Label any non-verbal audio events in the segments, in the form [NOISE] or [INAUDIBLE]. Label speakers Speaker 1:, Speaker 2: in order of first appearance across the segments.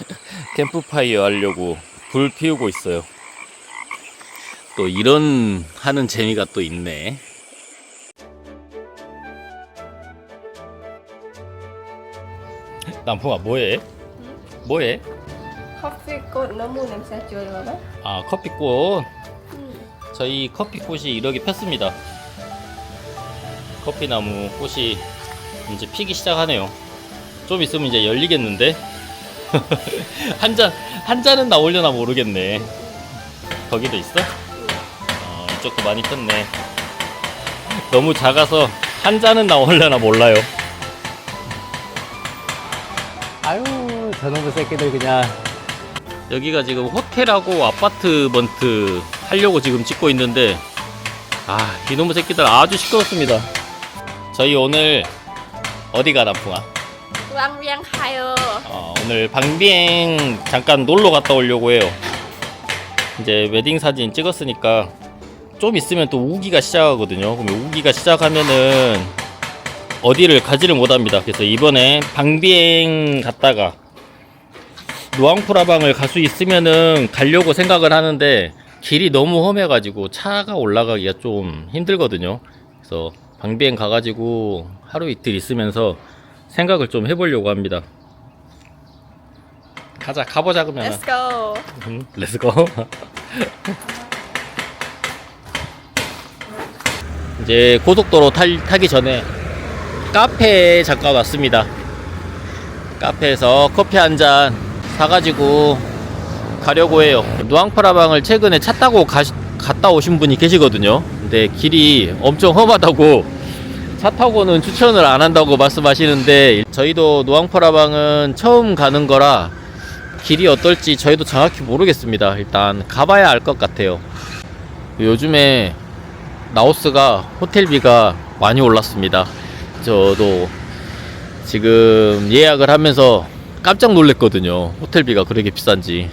Speaker 1: [LAUGHS] 캠프파이어 하려고 불 피우고 있어요. 또 이런 하는 재미가 또 있네. 남풍아 뭐해? 뭐해?
Speaker 2: 커피꽃 너무 냄새 좋아요.
Speaker 1: 아 커피꽃.
Speaker 2: 음.
Speaker 1: 저희 커피꽃이 이렇게 폈습니다. 커피나무 꽃이 이제 피기 시작하네요. 좀 있으면 이제 열리겠는데? 한 잔, 한 잔은 나오려나 모르겠네. 거기도 있어? 어, 이쪽도 많이 폈네. 너무 작아서 한 잔은 나오려나 몰라요. 아유, 저놈의 새끼들 그냥. 여기가 지금 호텔하고 아파트먼트 하려고 지금 찍고 있는데, 아, 이놈의 새끼들 아주 시끄럽습니다. 저희 오늘 어디가 남풍아?
Speaker 2: 왕비앙 가요.
Speaker 1: 어, 오늘 방비행 잠깐 놀러 갔다 오려고 해요. 이제 웨딩 사진 찍었으니까 좀 있으면 또 우기가 시작하거든요. 그럼 우기가 시작하면은 어디를 가지를 못합니다. 그래서 이번에 방비행 갔다가 루앙프라방을 갈 수 있으면은 가려고 생각을 하는데 길이 너무 험해가지고 차가 올라가기가 좀 힘들거든요. 그래서 방비행 가가지고 하루 이틀 있으면서 생각을 좀 해보려고 합니다. 가자, 가보자 그러면.
Speaker 2: Let's go.
Speaker 1: 음, 렛츠고. [LAUGHS] 이제 고속도로 탈, 타기 전에 카페에 잠깐 왔습니다. 카페에서 커피 한 잔 사가지고 가려고 해요. 누앙프라방을 최근에 차 타고 가, 갔다 오신 분이 계시거든요. 근데 길이 엄청 험하다고 차 타고는 추천을 안 한다고 말씀하시는데 저희도 노앙프라방은 처음 가는 거라 길이 어떨지 저희도 정확히 모르겠습니다. 일단 가봐야 알 것 같아요. 요즘에 라오스가 호텔비가 많이 올랐습니다. 저도 지금 예약을 하면서 깜짝 놀랐거든요. 호텔비가 그렇게 비싼지.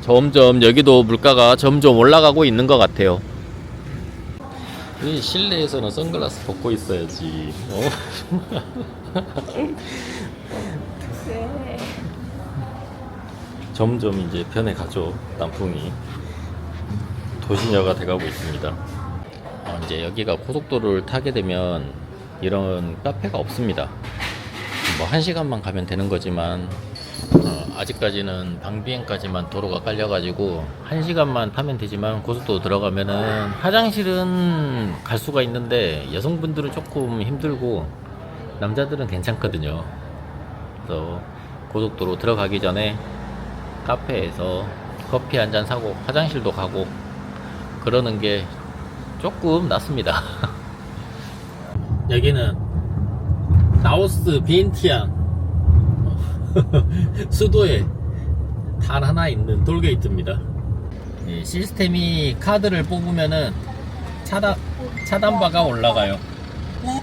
Speaker 1: 점점 여기도 물가가 점점 올라가고 있는 것 같아요. 이 실내에서는 선글라스 벗고 있어야지. 어?
Speaker 2: 네.
Speaker 1: 점점 이제 변해가죠. 남풍이 도시녀가 돼가고 있습니다. 어, 이제 여기가 고속도로를 타게 되면 이런 카페가 없습니다. 뭐 한 시간만 가면 되는 거지만 어, 아직까지는 방비행까지만 도로가 깔려가지고 한 시간만 타면 되지만 고속도로 들어가면은 화장실은 갈 수가 있는데 여성분들은 조금 힘들고 남자들은 괜찮거든요. 그래서 고속도로 들어가기 전에 카페에서 커피 한 잔 사고 화장실도 가고 그러는 게 조금 낫습니다. [LAUGHS] 여기는 라오스 비엔티안 [LAUGHS] 수도에 단 하나 있는 돌게이트입니다. 네, 시스템이 카드를 뽑으면은 차단 차단바가 올라가요.
Speaker 3: 네,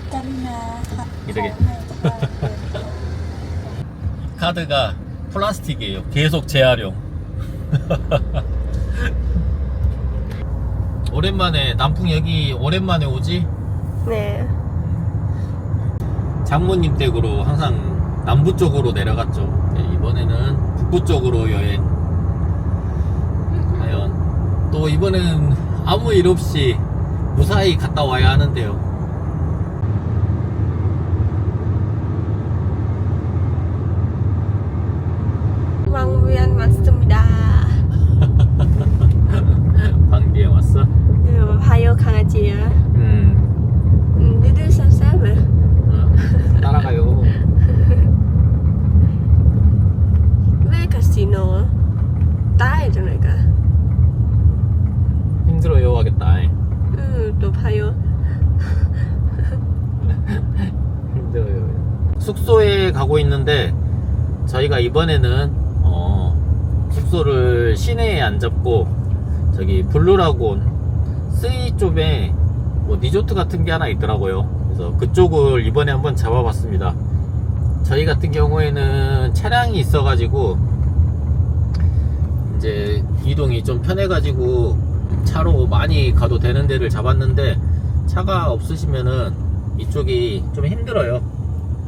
Speaker 1: 이렇게 [LAUGHS] 카드가 플라스틱이에요. 계속 재활용. [LAUGHS] 오랜만에 남풍 여기 오랜만에 오지?
Speaker 2: 네.
Speaker 1: 장모님 댁으로 항상 남부 쪽으로 내려갔죠. 네, 이번에는 북부 쪽으로 여행. 과연 또 이번엔 아무 일 없이 무사히 갔다 와야 하는데요.
Speaker 2: 왕비안 맞습니다.
Speaker 1: 방비에 왔어?
Speaker 2: 네, 봐요 강아지야.
Speaker 1: 음,
Speaker 2: 음, 니들 쌈쌈해.
Speaker 1: 어, 따라가요.
Speaker 2: 왜 카시노? 따에 저네가.
Speaker 1: 힘들어요 하겠다.
Speaker 2: 음, 또 봐요.
Speaker 1: 힘들어요. 숙소에 가고 있는데 저희가 이번에는 어, 숙소를 시내에 안 잡고 저기 블루라곤 스이 쪽에 뭐 리조트 같은 게 하나 있더라고요. 그래서 그쪽을 이번에 한번 잡아봤습니다. 저희 같은 경우에는 차량이 있어가지고 이제 이동이 좀 편해가지고 차로 많이 가도 되는 데를 잡았는데 차가 없으시면은 이쪽이 좀 힘들어요.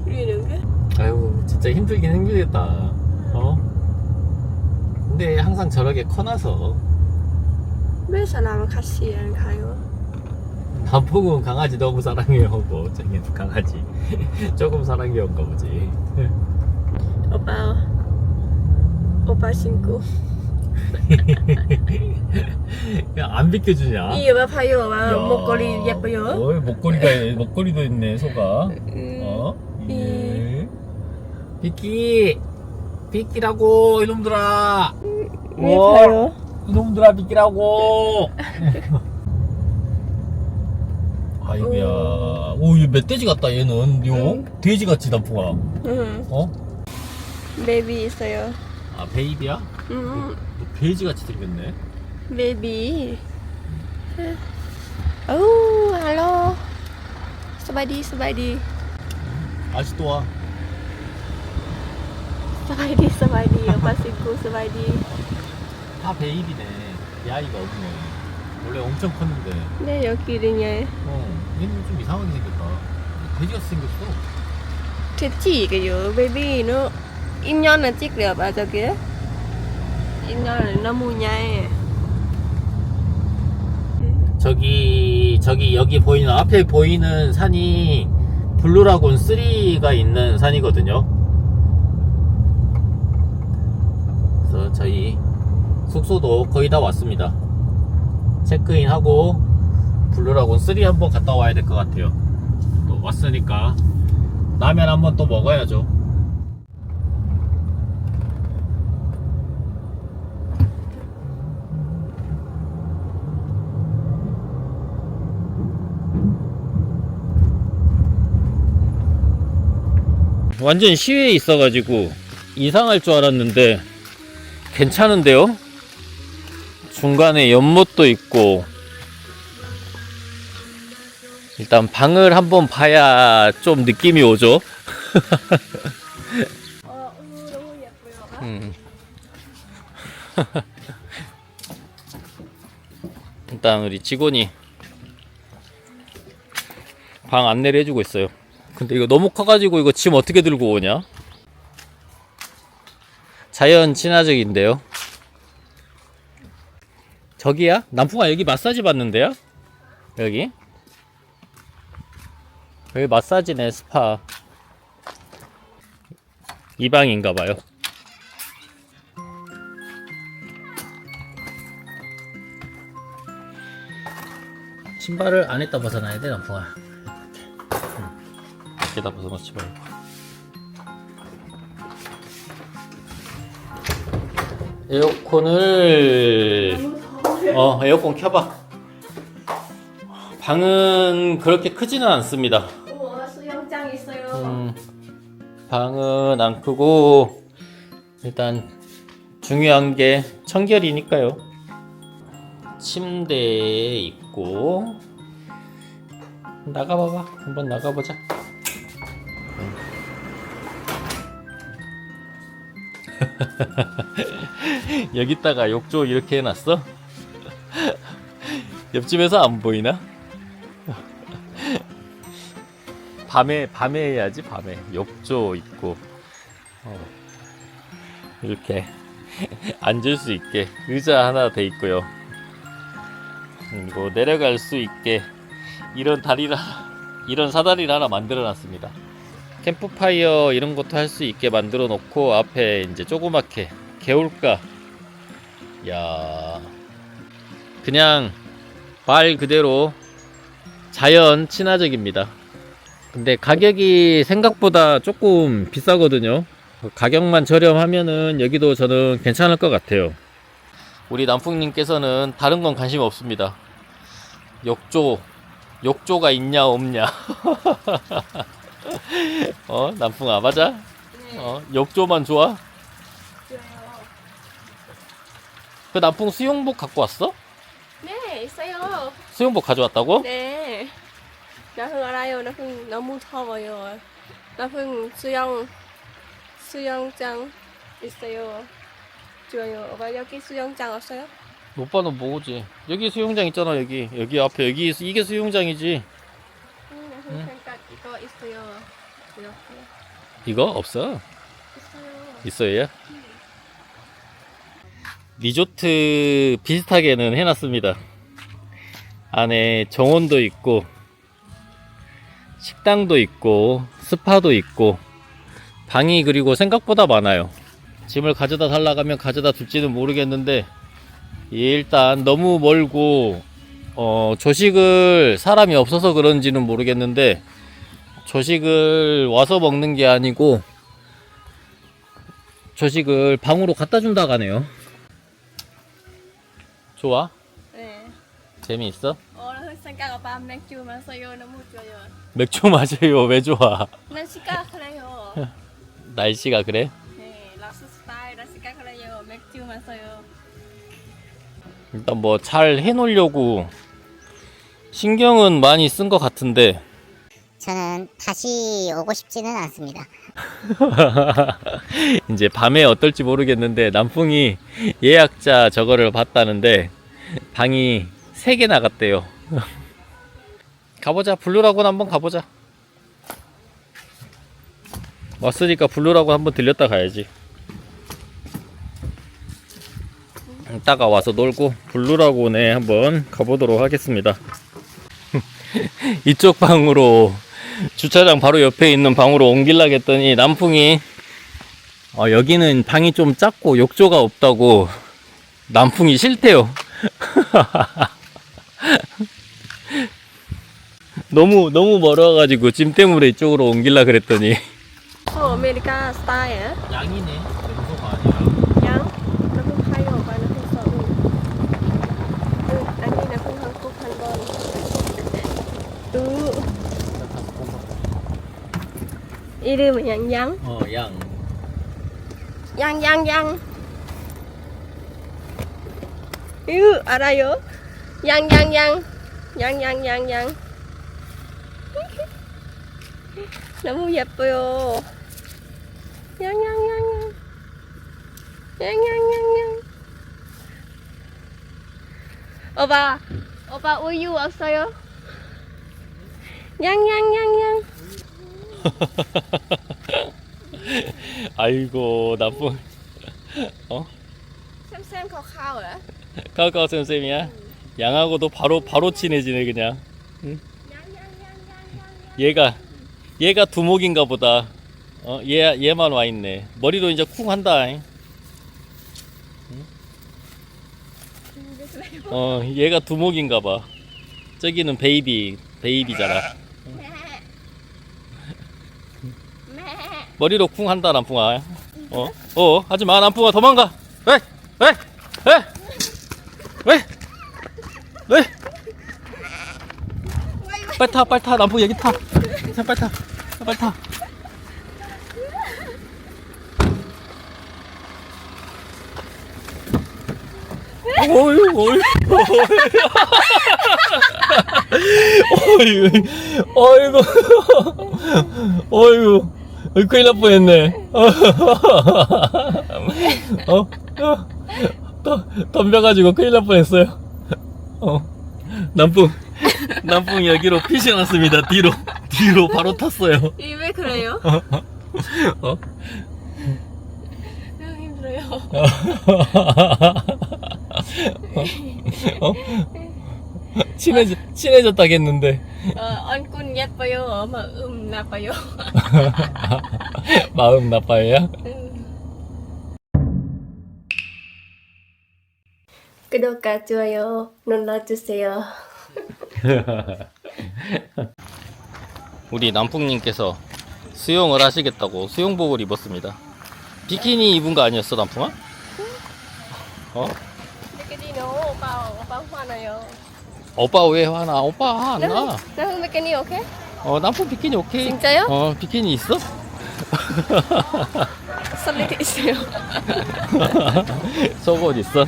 Speaker 2: 이런 게?
Speaker 1: 아유 진짜 힘들긴 힘들겠다 어? 근데 항상 저렇게 커놔서
Speaker 2: 왜 사람은 같이 안 가요?
Speaker 1: 남풍은 강아지 너무 사랑해요 뭐 쟁이는 강아지 [LAUGHS] 조금 사랑해온가 보지
Speaker 2: 오빠 오빠 신고 [LAUGHS]
Speaker 1: 야안 비켜주냐
Speaker 2: 이거 봐요 봐
Speaker 1: 야.
Speaker 2: 목걸이 예뻐요
Speaker 1: 어이, 목걸이가 목걸이도 있네 소가
Speaker 2: 음,
Speaker 1: 어? 예. 비끼 비끼라고 이놈들아.
Speaker 2: 왜
Speaker 1: 어?
Speaker 2: 봐요?
Speaker 1: 이놈들아 비끼라고. [LAUGHS] 아이고야. 오얘 멧돼지 같다 얘는. 요
Speaker 2: 응.
Speaker 1: 돼지 같지 남풍아?
Speaker 2: 응.
Speaker 1: 어?
Speaker 2: 베이비 있어요.
Speaker 1: 아 베이비야?
Speaker 2: 응
Speaker 1: 돼지 같이 생겼네.
Speaker 2: 베이비 오 할로. 스바이디 스바이디
Speaker 1: 아직도 와
Speaker 2: 스바이디 스바이디 오빠 신고 스바이디
Speaker 1: 다 베이비네. 야이가 없네. 원래 엄청 컸는데.
Speaker 2: 네 여기는요
Speaker 1: 어 얘는 좀 이상하게 생겼다. 돼지같이 생겼어.
Speaker 2: 됐지 이게요. 베이비 nó im nhon là chiếc được à 저기. im nhon là nó mua nhai
Speaker 1: 저기 저기 여기 보이는 앞에 보이는 산이 블루라군 3가 있는 산이거든요. 그래서 저희 숙소도 거의 다 왔습니다. 체크인하고 블루라군 3 한번 갔다 와야 될 것 같아요. 또 왔으니까 라면 한번 또 먹어야죠. 완전 시외에 있어가지고 이상할 줄 알았는데 괜찮은데요? 중간에 연못도 있고 일단 방을 한번 봐야 좀 느낌이 오죠.
Speaker 2: 어, 너무 예뻐요.
Speaker 1: 음. [LAUGHS] 일단 우리 직원이 방 안내를 해주고 있어요. 근데 이거 너무 커가지고 이거 짐 어떻게 들고 오냐? 자연 친화적인데요. 저기야? 남풍아 여기 마사지 받는데요? 여기? 여기 마사지네 스파. 이 방인가 봐요. 신발을 안에다 벗어놔야 돼, 남풍아. 밖에다 벗어놓지 말고. 에어컨을, 어, 에어컨 켜봐. 방은 그렇게 크지는 않습니다.
Speaker 2: 우와, 수영장 있어요.
Speaker 1: 음, 방은 안 크고 일단 중요한 게 청결이니까요. 침대 있고 나가봐봐. 한번 나가보자. [LAUGHS] 여기다가 욕조 이렇게 해놨어? [LAUGHS] 옆집에서 안 보이나? [LAUGHS] 밤에 밤에 해야지 밤에 욕조 있고 어. 이렇게 앉을 수 있게 의자 하나 돼 있고요 그리고 내려갈 수 있게 이런 다리를 이런 사다리를 하나 만들어 놨습니다 캠프파이어 이런 것도 할 수 있게 만들어 놓고 앞에 이제 조그맣게 개울가 야 그냥 말 그대로 자연 친화적입니다 근데 가격이 생각보다 조금 비싸거든요. 가격만 저렴하면은 여기도 저는 괜찮을 것 같아요. 우리 남풍님께서는 다른 건 관심 없습니다. 욕조, 욕조가 있냐 없냐. [LAUGHS] 어 남풍아 맞아? 네. 어 욕조만 좋아? 그 남풍 수영복 갖고 왔어?
Speaker 2: 네, 있어요.
Speaker 1: 수영복 가져왔다고?
Speaker 2: 네. 나풍 알아요. 나풍 너무 더워요. 나풍 수영 수영장 있어요. 좋아요. 오빠 여기 수영장 없어요?
Speaker 1: 오빠는 뭐지? 여기 수영장 있잖아 여기 여기 앞에 여기 이게 수영장이지.
Speaker 2: 응, 나풍
Speaker 1: 응. 이거 없어?
Speaker 2: 있어요.
Speaker 1: 있어요? 리조트 비슷하게는 해놨습니다. 안에 정원도 있고, 식당도 있고, 스파도 있고, 방이 그리고 생각보다 많아요. 짐을 가져다 달라고 하면 가져다 둘지는 모르겠는데, 일단 너무 멀고, 어, 조식을 사람이 없어서 그런지는 모르겠는데, 조식을 와서 먹는 게 아니고, 조식을 방으로 갖다 준다고 하네요. 좋아?
Speaker 2: 네.
Speaker 1: 재미있어?
Speaker 2: 오빠 맥주 마셔요.
Speaker 1: 왜 좋아?
Speaker 2: 날씨가 그래요. [LAUGHS]
Speaker 1: 날씨가 그래?
Speaker 2: 네, 락스 스타일 날씨가 그래요. 맥주 마셔요.
Speaker 1: 일단 뭐 잘 해놓으려고 신경은 많이 쓴 것 같은데
Speaker 3: 저는 다시 오고 싶지는 않습니다. [LAUGHS]
Speaker 1: 이제 밤에 어떨지 모르겠는데 남풍이 예약자 저거를 봤다는데 방이 3개 나갔대요. [LAUGHS] 가보자. 블루라고 한번 가보자. 왔으니까 블루라고 한번 들렸다 가야지. 이따가 와서 놀고 블루라고네 한번 가보도록 하겠습니다. [LAUGHS] 이쪽 방으로 주차장 바로 옆에 있는 방으로 옮기려고 했더니 남풍이 어, 여기는 방이 좀 작고 욕조가 없다고 남풍이 싫대요. [LAUGHS] 너무 너무 멀어가지고 짐 때문에 이쪽으로 옮길라 그랬더니
Speaker 2: 어, 아메리카 스타일.
Speaker 1: 양이네
Speaker 2: 이름은 양양.
Speaker 1: 어 양
Speaker 2: 양양양. 으, 알아요? 양양양. 양양양양. 너무 예뻐요. 양양양양. 양양양양. 오빠, 오빠 우유 없어요? 양양양양. [LAUGHS]
Speaker 1: 아이고 나쁜 어?
Speaker 2: 쌤쌤 hả?
Speaker 1: 카카오 쌤쌤이야? 양하고도 바로 바로 친해지네 그냥. 얘가 얘가 두목인가 보다. 어 얘 얘만 와 있네. 머리도 이제 쿵 한다 잉? 응? 어 얘가 두목인가 봐. 저기는 베이비 베이비잖아 머리로 쿵 한다 남풍아 어? 어 하지마 남풍아 도망가 왜? 왜? 왜? 왜? 왜? 빨리 타 빨리 타 남풍 여기 타 자, 빨리 타 빨리 타 어이 어이 어이 어이구 어이구 어이 큰일 날 뻔했네 어? 어? 덤- 덤벼가지고 큰일 날 뻔했어요 어 남풍 남풍 여기로 피시 났습니다 뒤로 뒤로 바로 탔어요
Speaker 2: 왜 그래요?
Speaker 1: 어?
Speaker 2: 너무 힘들어요.
Speaker 1: 어? 친해져, 친해졌다겠는데
Speaker 2: 어, 얼굴 예뻐요. [LAUGHS] 마음 나빠요.
Speaker 1: 마음 나빠요?
Speaker 2: 구독과 좋아요 눌러주세요. [LAUGHS]
Speaker 1: 우리 남풍님께서 수영을 하시겠다고 수영복을 입었습니다 비키니 입은 거 아니었어 남풍아? 어?
Speaker 2: Bikini no, 오빠 오빠 화나요.
Speaker 1: 오빠 왜 화나? 오빠 안 나.
Speaker 2: 나 비키니 오케이?
Speaker 1: 어 남풍 비키니 오케이.
Speaker 2: 진짜요?
Speaker 1: 어 비키니 있어? [LAUGHS]
Speaker 2: 설레게 있어요. [LAUGHS]
Speaker 1: 속옷 있어?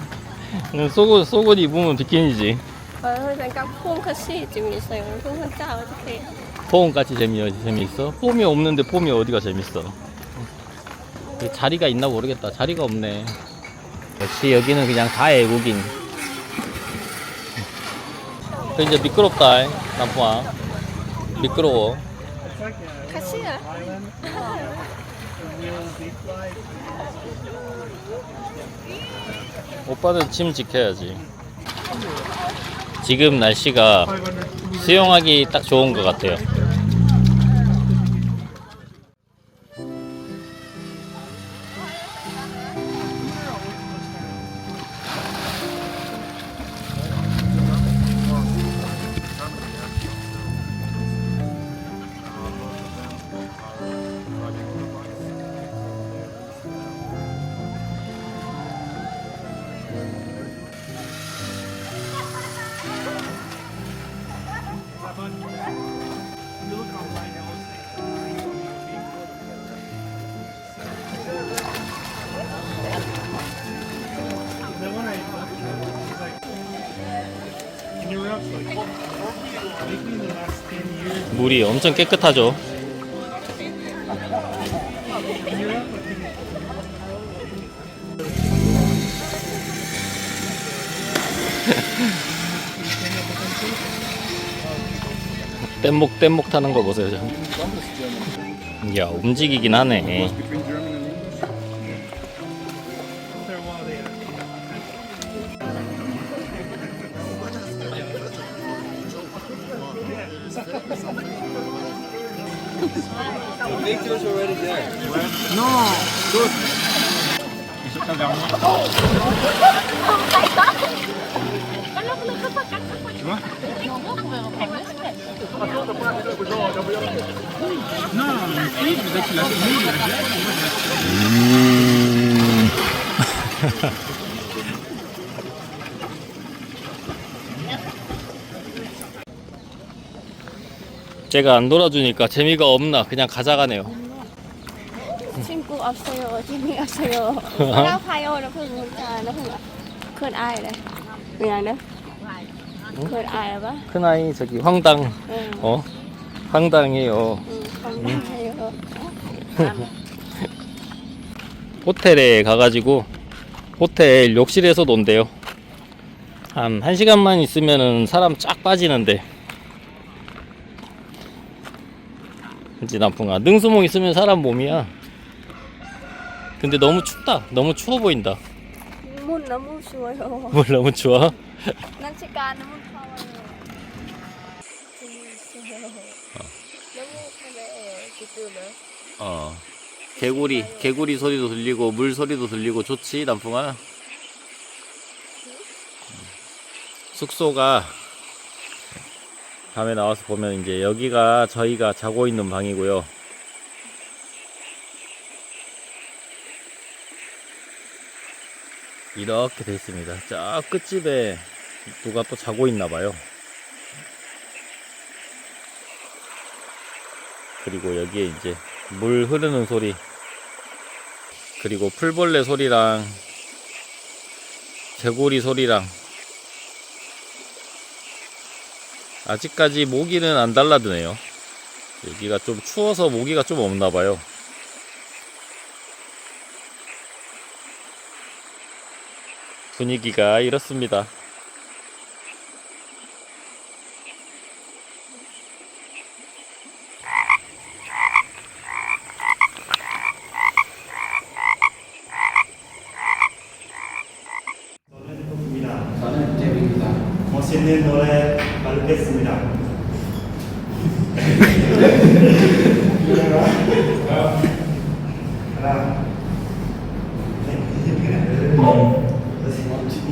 Speaker 1: 응, 속옷 속옷 입으면 비키니지.
Speaker 2: 아, 잠깐 폼 같이 좀 있어요. 폼 혼자 어떻게?
Speaker 1: 폼 같이 재미 재미있어? 폼이 없는데 폼이 어디가 재밌어? 그 자리가 있나 모르겠다. 자리가 없네. 역시 여기는 그냥 다 애국인. 그 이제 미끄럽다, 남풍아. 미끄러워.
Speaker 2: 같이야.
Speaker 1: 오빠는 침 지켜야지. 지금 날씨가 수영하기 딱 좋은 것 같아요. 물이 엄청 깨끗하죠. [LAUGHS] 뗏목 뗏목 타는 거 보세요. 저. 야 움직이긴 하네. [LAUGHS] 제가 안 돌아주니까 재미가 없나 그냥 가져가네요.
Speaker 2: 친구 없어요. 재미 없어요. 나 봐요. 나 พึ่ง나 나 พึ่ง큰 아이 래 그냥 큰 아이 봐.
Speaker 1: 큰 아이 저기 황당
Speaker 2: 응.
Speaker 1: 어 황당해요.
Speaker 2: 응. 건강해요.
Speaker 1: 호텔에 가가지고 호텔 욕실에서 논대요. 한 1시간만 있으면은 사람 쫙 빠지는데. 그치, 남풍아. 능수몽 있으면 사람 몸이야. 근데 너무 춥다. 너무 추워 보인다.
Speaker 2: 문 너무 좋아요.
Speaker 1: 뭘 너무 추워?
Speaker 2: 난 시간 너무. 재밌어요. 너무
Speaker 1: 어. 개구리, 개구리 소리도 들리고, 물 소리도 들리고, 좋지, 남풍아? 숙소가, 밤에 나와서 보면 이제 여기가 저희가 자고 있는 방이고요. 이렇게 돼 있습니다. 저 끝집에 누가 또 자고 있나 봐요. 그리고 여기에 이제 물 흐르는 소리 그리고 풀벌레 소리랑 개구리 소리랑 아직까지 모기는 안 달라드네요. 여기가 좀 추워서 모기가 좀 없나 봐요. 분위기가 이렇습니다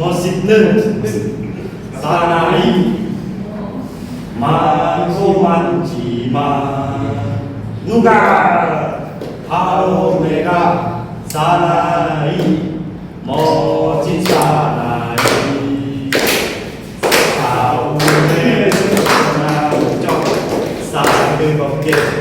Speaker 4: 멋있는 사나이 많고 많지만 누가 바로 내가 사나이 멋진 사나이 가운데 나오죠 싸그겁게